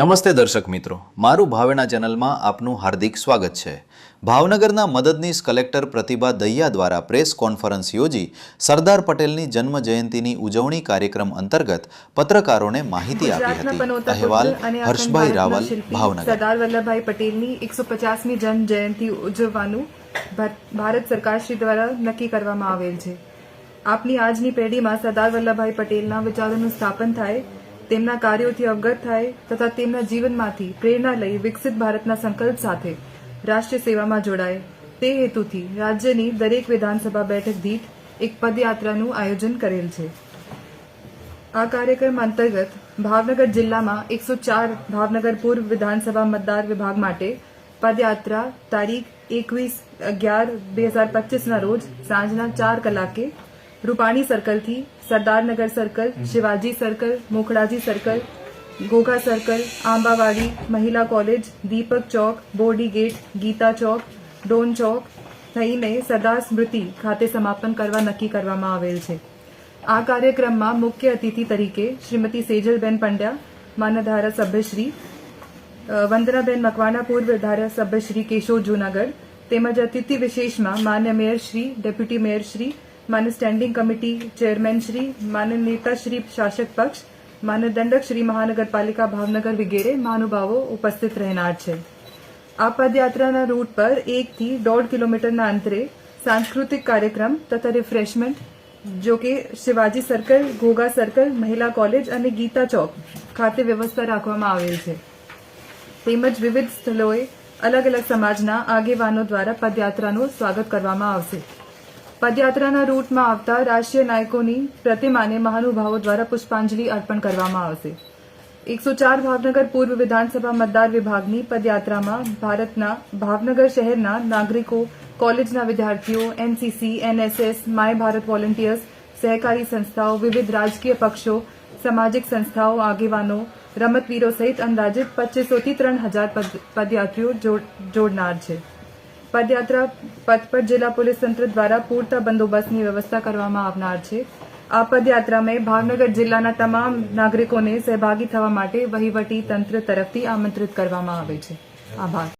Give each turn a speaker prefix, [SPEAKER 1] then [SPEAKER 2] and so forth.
[SPEAKER 1] નમસ્તે દર્શક મિત્રો. મારું ભાવેણા ચેનલમાં આપનું હાર્દિક સ્વાગત છે. ભાવનગરના મદદનીશ કલેક્ટર પ્રતિભા દહિયા દ્વારા પ્રેસ કોન્ફરન્સ યોજી સરદાર પટેલની જન્મ જયંતિની ઉજવણી કાર્યક્રમ અંતર્ગત પત્રકારોને માહિતી આપી હતી. અહેવાલ
[SPEAKER 2] અને
[SPEAKER 1] હર્ષભાઈ રાવલ ભાવનગર.
[SPEAKER 2] સરદાર વલ્લભભાઈ પટેલની એકસો પચાસમી જન્મ જયંતિ ઉજવવાનું ભારત સરકાર શ્રી દ્વારા નક્કી કરવામાં આવેલ છે. આપની આજની પેઢીમાં સરદાર વલ્લભભાઈ પટેલના વિચારોનું સ્થાપન થાય તેમના કાર્યોથી અવગત થાય તથા તેમના જીવનમાંથી પ્રેરણા લઈ વિકસિત ભારતના સંકલ્પ સાથે રાષ્ટ્રીય સેવામાં જોડાય. તે હેતુથી રાજ્યની દરેક વિધાનસભા બેઠક દીઠ એક પદયાત્રાનું આયોજન કરેલ છે. આ કાર્યક્રમ અંતર્ગત ભાવનગર જિલ્લામાં એકસો ચાર ભાવનગર પૂર્વ વિધાનસભા મતદાર વિભાગ માટે પદયાત્રા તારીખ એકવીસ અગિયાર બે હજાર પચીસના રોજ સાંજના ચાર કલાકે Rupani સર્કલથી Sardarnagar circle Shivaji circle Mokhdaji circle Ghogha circle Ambawadi મહિલા કોલેજ દીપક ચોક બોડી ગેટ ગીતા ચોક ડોન ચોક થઈને સરદાર સ્મૃતિ ખાતે સમાપન કરવા નક્કી કરવામાં આવેલ છે. આ કાર્યક્રમમાં મુખ્ય અતિથિ તરીકે શ્રીમતી સેજલબેન પંડ્યા માન્ય ધારાસભ્યશ્રી વંદનાબેન મકવાણા પૂર્વ ધારાસભ્યશ્રી કેશોદ જૂનાગઢ તેમજ અતિથિ વિશેષમાં માન્ય મેયરશ્રી ડેપ્યુટી મેયર શ્રી માન્ય સ્ટેન્ડિંગ કમિટી ચેરમેન શ્રી, માન્ય નેતા શ્રી, શાસક પક્ષ, માન્ય દંડક શ્રી મહાનગરપાલિકા ભાવનગર વગેરે મહાનુભાવો ઉપસ્થિત રહેનાર છે. આ પદયાત્રાના રૂટ પર એકથી દોઢ કિલોમીટરના અંતરે સાંસ્કૃતિક કાર્યક્રમ તથા રિફ્રેશમેન્ટ જો કે શિવાજી સર્કલ ઘોઘા સર્કલ મહિલા કોલેજ અને ગીતા ચોક ખાતે વ્યવસ્થા રાખવામાં આવેલ છે. તેમજ વિવિધ સ્થળોએ અલગ અલગ સમાજના આગેવાનો દ્વારા પદયાત્રાનું સ્વાગત કરવામાં આવશે. પદયાત્રાના રૂટમાં આવતા રાષ્ટ્રીય નાયકોની પ્રતિમાને મહાનુભાવો દ્વારા પુષ્પાંજલિ અર્પણ કરવામાં આવશે. એકસો ચાર ભાવનગર પૂર્વ વિધાનસભા મતદાર વિભાગની પદયાત્રામાં ભારતના ભાવનગર શહેરના નાગરિકો, કોલેજના વિદ્યાર્થીઓ, NCC, NSS, my Bharat volunteers, સહકારી સંસ્થાઓ, વિવિધ રાજકીય પક્ષો, સામાજિક સંસ્થાઓ, આગેવાનો, રમતવીરો સહિત અંદાજિત પચીસોથી ત્રણ હજાર પદ- પદયાત્રીઓ જોડ- જોડનાર છે. પદયાત્રા પથ પર જિલ્લા પોલીસ તંત્ર દ્વારા પૂરતા બંદોબસ્તની વ્યવસ્થા કરવામાં આવનાર છે. આ પદયાત્રામાં ભાવનગર જિલ્લાના તમામ નાગરિકોને સહભાગી થવા માટે વહીવટી તંત્ર તરફથી આમંત્રિત કરવામાં આવે છે. આભાર.